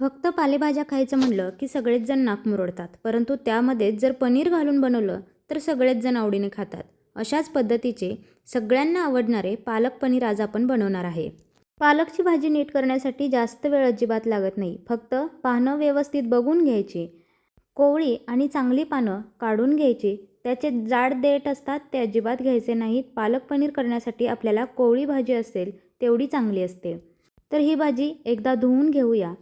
फक्त पालेभाज्या खायचं म्हणलं की सगळेच जण नाक मुरडतात. परंतु त्यामध्येच जर पनीर घालून बनवलं तर सगळेच जण आवडीने खातात. अशाच पद्धतीचे सगळ्यांना आवडणारे पालक पनीर आज आपण बनवणार आहे. पालकची भाजी नीट करण्यासाठी जास्त वेळ अजिबात लागत नाही. फक्त पानं व्यवस्थित बघून घ्यायची. कोवळी आणि चांगली पानं काढून घ्यायची. त्याचे जाड देठ असतात ते अजिबात घ्यायचे नाहीत. पालक पनीर करण्यासाठी आपल्याला कोवळी भाजी असेल तेवढी चांगली असते. तर ही भाजी एकदा धुवून घेऊया.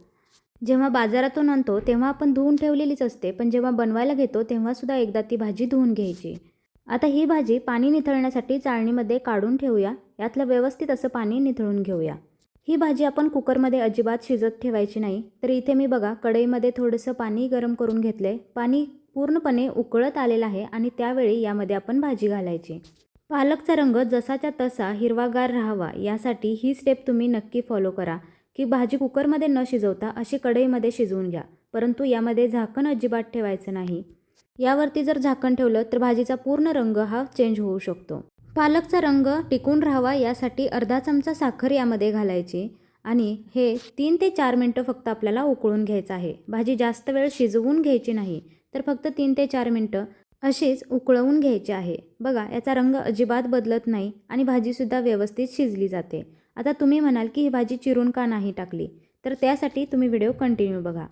जेव्हा बाजारातून आणतो तेव्हा आपण धुवून ठेवलेलीच असते. पण जेव्हा बनवायला घेतो तेव्हासुद्धा एकदा ती भाजी धुवून घ्यायची. आता ही भाजी पाणी निथळण्यासाठी चाळणीमध्ये काढून ठेवूया. यातलं व्यवस्थित असं पाणी निथळून घेऊया. ही भाजी आपण कुकरमध्ये अजिबात शिजत ठेवायची नाही. तर इथे मी बघा कढईमध्ये थोडंसं पाणी गरम करून घेतलं. आहे पाणी पूर्णपणे उकळत आलेलं आहे आणि त्यावेळी यामध्ये आपण भाजी घालायची. पालकचा रंग जसाच्या तसा हिरवागार राहावा. यासाठी ही स्टेप तुम्ही नक्की फॉलो करा. की भाजी कुकरमध्ये न शिजवता अशी कढईमध्ये शिजवून घ्या. परंतु यामध्ये झाकण अजिबात ठेवायचं नाही. यावरती जर झाकण ठेवलं तर भाजीचा पूर्ण रंग हा चेंज होऊ शकतो. पालकचा रंग टिकून राहावा यासाठी अर्धा चमचा साखर यामध्ये घालायची आणि हे तीन ते चार मिनटं फक्त आपल्याला उकळून घ्यायचं आहे. भाजी जास्त वेळ शिजवून घ्यायची नाही तर फक्त तीन ते चार मिनटं अशीच उकळवून घ्यायची आहे. बघा याचा रंग अजिबात बदलत नाही आणि भाजीसुद्धा व्यवस्थित शिजली जाते. आता तुम्ही म्हणाल की ही भाजी चिरून का नाही टाकली? तर त्यासाठी तुम्ही व्हिडिओ कंटिन्यू बघा.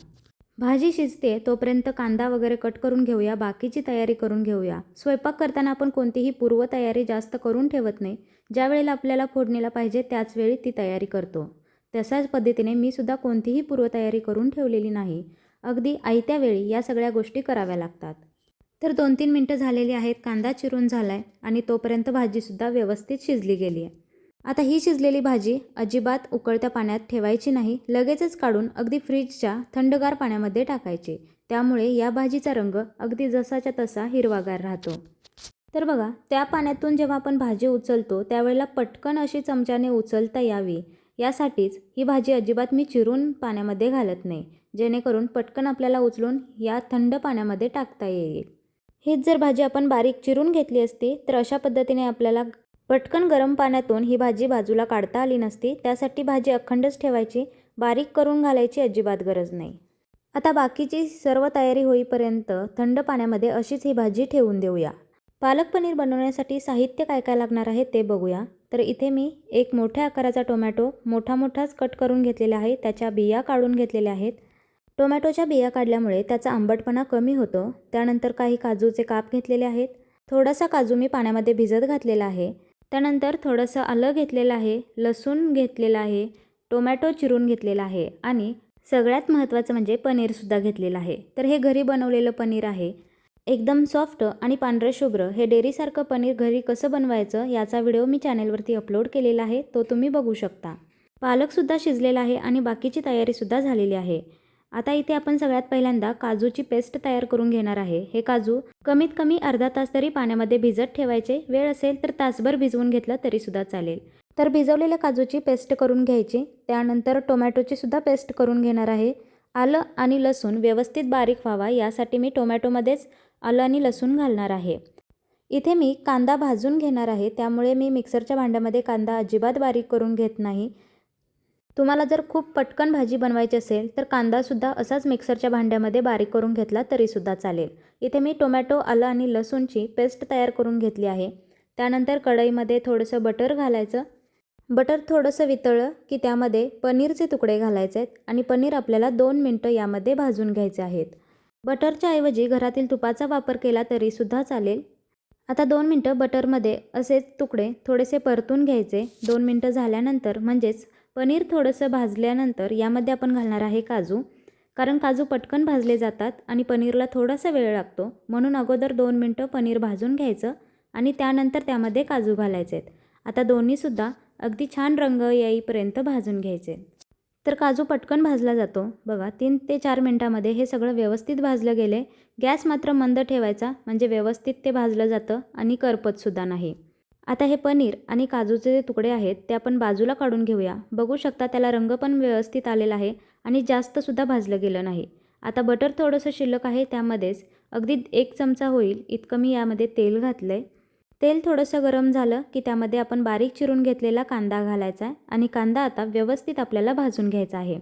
भाजी शिजते तोपर्यंत कांदा वगैरे कट करून घेऊया बाकीची तयारी करून घेऊया. स्वयंपाक करताना आपण कोणतीही पूर्वतयारी जास्त करून ठेवत नाही. ज्या वेळेला आपल्याला फोडणीला पाहिजे त्याच वेळी ती तयारी करतो. तशाच पद्धतीने मी सुद्धा कोणतीही पूर्वतयारी करून ठेवलेली नाही. अगदी आयत्या वेळी या सगळ्या गोष्टी कराव्या लागतात. तर दोन तीन मिनटं झालेली आहेत कांदा चिरून झाला आहे आणि तोपर्यंत भाजीसुद्धा व्यवस्थित शिजली गेली आहे आता ही शिजलेली भाजी अजिबात उकळत्या पाण्यात ठेवायची नाही लगेचच काढून अगदी फ्रीजच्या थंडगार पाण्यामध्ये टाकायची. त्यामुळे या भाजीचा रंग अगदी जसाच्या तसा हिरवागार राहतो. तर बघा त्या पाण्यातून जेव्हा आपण भाजी उचलतो त्यावेळेला पटकन अशी चमच्याने उचलता यावी. यासाठीच ही भाजी अजिबात मी चिरून पाण्यामध्ये घालत नाही जेणेकरून पटकन आपल्याला उचलून या थंड पाण्यामध्ये टाकता येईल. हीच जर भाजी आपण बारीक चिरून घेतली असती तर अशा पद्धतीने आपल्याला पटकन गरम पाण्यातून ही भाजी बाजूला काढता आली नसती त्यासाठी भाजी अखंडच ठेवायची बारीक करून घालायची अजिबात गरज नाही. आता बाकीची सर्व तयारी होईपर्यंत थंड पाण्यामध्ये अशीच ही भाजी ठेवून देऊया. पालक पनीर बनवण्यासाठी साहित्य काय काय लागणार आहे ते बघूया. तर इथे मी एक मोठ्या आकाराचा टोमॅटो मोठा मोठाच कट करून घेतलेला आहे त्याच्या बिया काढून घेतलेल्या आहेत. टोमॅटोच्या बिया काढल्यामुळे त्याचा आंबटपणा कमी होतो. त्यानंतर काही काजूचे काप घेतलेले आहेत. थोडासा काजू मी पाण्यामध्ये भिजत घातलेला आहे. त्यानंतर थोडंसं आलं घेतलेलं आहे लसूण घेतलेलं आहे टोमॅटो चिरून घेतलेला आहे आणि सगळ्यात महत्त्वाचं म्हणजे पनीरसुद्धा घेतलेलं आहे. तर हे घरी बनवलेलं पनीर आहे. एकदम सॉफ्ट आणि पांढरं शुभ्र. हे डेअरीसारखं पनीर घरी कसं बनवायचं याचा व्हिडिओ मी चॅनेलवरती अपलोड केलेला आहे तो तुम्ही बघू शकता. पालकसुद्धा शिजलेला आहे आणि बाकीची तयारीसुद्धा झालेली आहे. आता इथे आपण सगळ्यात पहिल्यांदा काजूची पेस्ट तयार करून घेणार आहे. हे काजू कमीत कमी अर्धा तास तरी पाण्यामध्ये भिजत ठेवायचे. वेळ असेल तर तासभर भिजवून घेतलं तरीसुद्धा चालेल. तर भिजवलेल्या काजूची पेस्ट करून घ्यायची. त्यानंतर टोमॅटोची सुद्धा पेस्ट करून घेणार आहे. आलं आणि लसूण व्यवस्थित बारीक व्हावा. यासाठी मी टोमॅटोमध्येच आलं आणि लसूण घालणार आहे. इथे मी कांदा भाजून घेणार आहे. त्यामुळे मी मिक्सरच्या भांड्यामध्ये कांदा अजिबात बारीक करून घेत नाही. तुम्हाला जर खूप पटकन भाजी बनवायची असेल तर कांदासुद्धा असाच मिक्सरच्या भांड्यामध्ये बारीक करून घेतला तरीसुद्धा चालेल. इथे मी टोमॅटो आलं आणि लसूणची पेस्ट तयार करून घेतली आहे. त्यानंतर कढईमध्ये थोडंसं बटर घालायचं. बटर थोडंसं वितळलं की त्यामध्ये पनीरचे तुकडे घालायचे आहेत आणि पनीर आपल्याला दोन मिनटं यामध्ये भाजून घ्यायचे आहेत. बटरच्या ऐवजी घरातील तुपाचा वापर केला तरीसुद्धा चालेल. आता दोन मिनटं बटरमध्ये असेच तुकडे थोडेसे परतून घ्यायचे. दोन मिनटं झाल्यानंतर म्हणजेच पनीर थोडंसं भाजल्यानंतर यामध्ये आपण घालणार आहे काजू. कारण काजू पटकन भाजले जातात आणि पनीरला थोडासा वेळ लागतो. म्हणून अगोदर दोन मिनटं पनीर भाजून घ्यायचं आणि त्यानंतर त्यामध्ये काजू घालायचे आहेत आता दोन्हीसुद्धा अगदी छान रंग येईपर्यंत भाजून घ्यायचे. तर काजू पटकन भाजला जातो. बघा तीन ते चार मिनटामध्ये हे सगळं व्यवस्थित भाजलं गेले. गॅस मात्र मंद ठेवायचा म्हणजे व्यवस्थित ते भाजलं जातं आणि करपतसुद्धा नाही. आता हे पनीर आणि काजूचे जे तुकडे आहेत ते आपण बाजूला काढून घेऊया. बघू शकता त्याला रंग पण व्यवस्थित आलेला आहे आणि जास्तसुद्धा भाजलं गेलं नाही. आता बटर थोडंसं शिल्लक आहे त्यामध्येच अगदी एक चमचा होईल इतकं मी यामध्ये तेल घातलं आहे तेल थोडंसं गरम झालं की त्यामध्ये आपण बारीक चिरून घेतलेला कांदा घालायचा आहे आणि कांदा आता व्यवस्थित आपल्याला भाजून घ्यायचा आहे.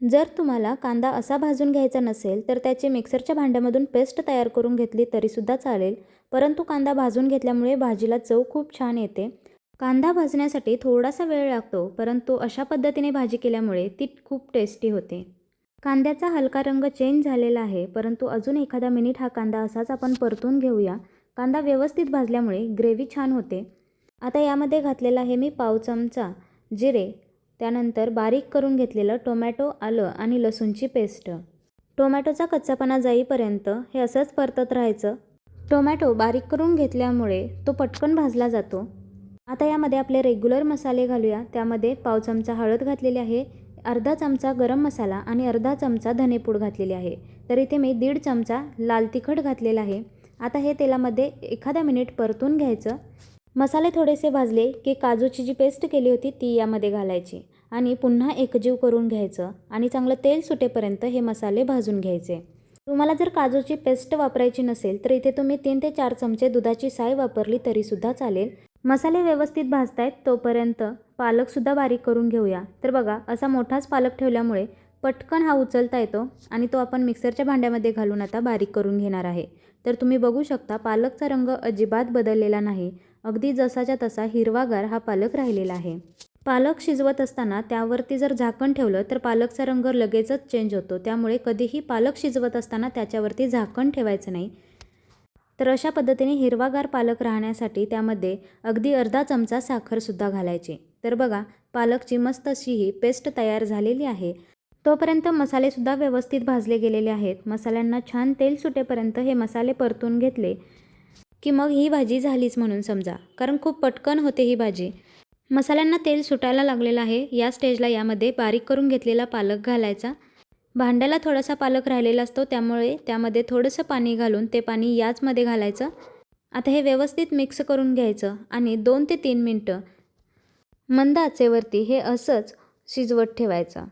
जर तुम्हाला कांदा असा भाजून घ्यायचा नसेल तर त्याची मिक्सरच्या भांड्यामधून पेस्ट तयार करून घेतली तरीसुद्धा चालेल. परंतु कांदा भाजून घेतल्यामुळे भाजीला चव खूप छान येते. कांदा भाजण्यासाठी थोडासा वेळ लागतो परंतु अशा पद्धतीने भाजी केल्यामुळे ती खूप टेस्टी होते. कांद्याचा हलका रंग चेंज झालेला आहे परंतु अजून एखादा मिनिट हा कांदा असाच आपण परतून घेऊया. कांदा व्यवस्थित भाजल्यामुळे ग्रेव्ही छान होते. आता यामध्ये घातलेला आहे मी पाव चमचा जिरे त्यानंतर बारीक करून घेतलेलं टोमॅटो आलं आणि लसूणची पेस्ट. टोमॅटोचा कच्चापणा जाईपर्यंत हे असंच परतत राहायचं. टोमॅटो बारीक करून घेतल्यामुळे तो पटकन भाजला जातो. आता यामध्ये आपले रेग्युलर मसाले घालूया. त्यामध्ये पाव चमचा हळद घातलेली आहे अर्धा चमचा गरम मसाला आणि अर्धा चमचा धनेपूड घातलेली आहे. तर इथे मी दीड चमचा लाल तिखट घातलेला आहे. आता हे तेलामध्ये एखादा मिनिट परतून घ्यायचं. मसाले थोडेसे भाजले की काजूची जी पेस्ट केली होती ती यामध्ये घालायची. आणि पुन्हा एकजीव करून घ्यायचं आणि चांगलं तेल सुटेपर्यंत हे मसाले भाजून घ्यायचे. तुम्हाला जर काजूची पेस्ट वापरायची नसेल तर इथे तुम्ही तीन ते चार चमचे दुधाची साय वापरली तरीसुद्धा चालेल. मसाले व्यवस्थित भाजतायत तोपर्यंत पालकसुद्धा बारीक करून घेऊया. तर बघा असा मोठाच पालक ठेवल्यामुळे पटकन हा उचलता येतो आणि तो आपण मिक्सरच्या भांड्यामध्ये घालून आता बारीक करून घेणार आहे. तर तुम्ही बघू शकता पालकचा रंग अजिबात बदललेला नाही. अगदी जसाच्या तसा हिरवागार हा पालक राहिलेला आहे. पालक शिजवत असताना त्यावरती जर झाकण ठेवलं तर पालकचा रंग लगेचच चेंज होतो. त्यामुळे कधीही पालक शिजवत असताना त्याच्यावरती झाकण ठेवायचं नाही. तर अशा पद्धतीने हिरवागार पालक राहण्यासाठी त्यामध्ये अगदी अर्धा चमचा साखरसुद्धा घालायची. तर बघा पालकची मस्त अशी ही पेस्ट तयार झालेली आहे. तोपर्यंत मसालेसुद्धा व्यवस्थित भाजले गेलेले आहेत. मसाल्यांना छान तेल सुटेपर्यंत हे मसाले परतून घेतले की मग ही भाजी झालीच म्हणून समजा. कारण खूप पटकन होते ही भाजी. मसाल्यांना तेल सुटायला लागलेलं आहे. या स्टेजला यामध्ये बारीक करून घेतलेला पालक घालायचा. भांड्याला थोडासा पालक राहिलेला असतो त्यामुळे त्यामध्ये थोडंसं पाणी घालून ते पाणी याचमध्ये घालायचं. आता हे व्यवस्थित मिक्स करून घ्यायचं आणि दोन ते तीन मिनटं मंद आचेवरती हे असंच शिजवत ठेवायचं.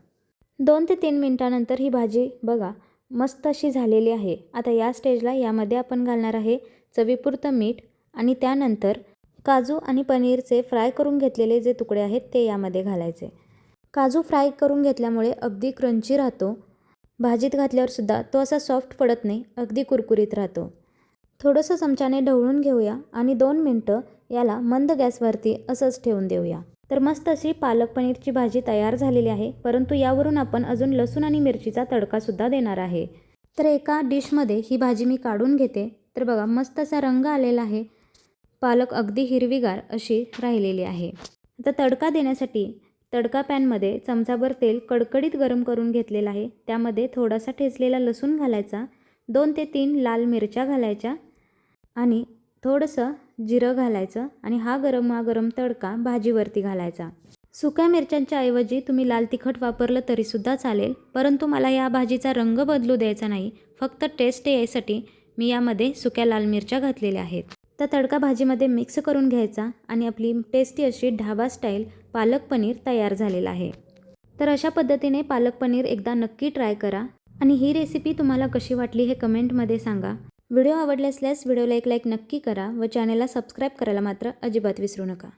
दोन ते तीन मिनटानंतर ही भाजी बघा मस्त अशी झालेली आहे. आता या स्टेजला यामध्ये आपण घालणार आहे चवीपुरतं मीठ आणि त्यानंतर काजू आणि पनीरचे फ्राय करून घेतलेले जे तुकडे आहेत ते यामध्ये घालायचे. काजू फ्राय करून घेतल्यामुळे अगदी क्रंची राहतो. भाजीत घातल्यावरसुद्धा तो असा सॉफ्ट पडत नाही अगदी कुरकुरीत राहतो. थोडंसं चमच्याने ढवळून घेऊया आणि दोन मिनटं याला मंद गॅसवरती असंच ठेवून देऊया. तर मस्त अशी पालक पनीरची भाजी तयार झालेली आहे परंतु यावरून आपण अजून लसूण आणि मिरचीचा तडकासुद्धा देणार आहे. तर एका डिशमध्ये ही भाजी मी काढून घेते. तर बघा मस्त असा रंग आलेला आहे. पालक अगदी हिरवीगार अशी राहिलेली आहे. आता तडका देण्यासाठी तडका पॅनमध्ये चमचाभर तेल कडकडीत गरम करून घेतलेलं आहे. त्यामध्ये थोडासा ठेचलेला लसूण घालायचा दोन ते तीन लाल मिरच्या घालायच्या आणि थोडंसं जिरं घालायचं आणि हा गरम हा गरम तडका भाजीवरती घालायचा. सुक्या मिरच्यांच्या ऐवजी तुम्ही लाल तिखट वापरलं तरीसुद्धा चालेल परंतु मला या भाजीचा रंग बदलू द्यायचा नाही. फक्त टेस्ट यायसाठी मी यामध्ये सुक्या लाल मिरच्या घातलेल्या आहेत. तर तडका भाजीमध्ये मिक्स करून घ्यायचा आणि आपली टेस्टी अशी ढाबा स्टाईल पालक पनीर तयार झालेलं आहे. तर अशा पद्धतीने पालक पनीर एकदा नक्की ट्राय करा आणि ही रेसिपी तुम्हाला कशी वाटली हे कमेंटमध्ये सांगा. व्हिडिओ आवडले असल्यास व्हिडिओला एक लाईक नक्की करा व चॅनलला सबस्क्राईब करायला मात्र अजिबात विसरू नका.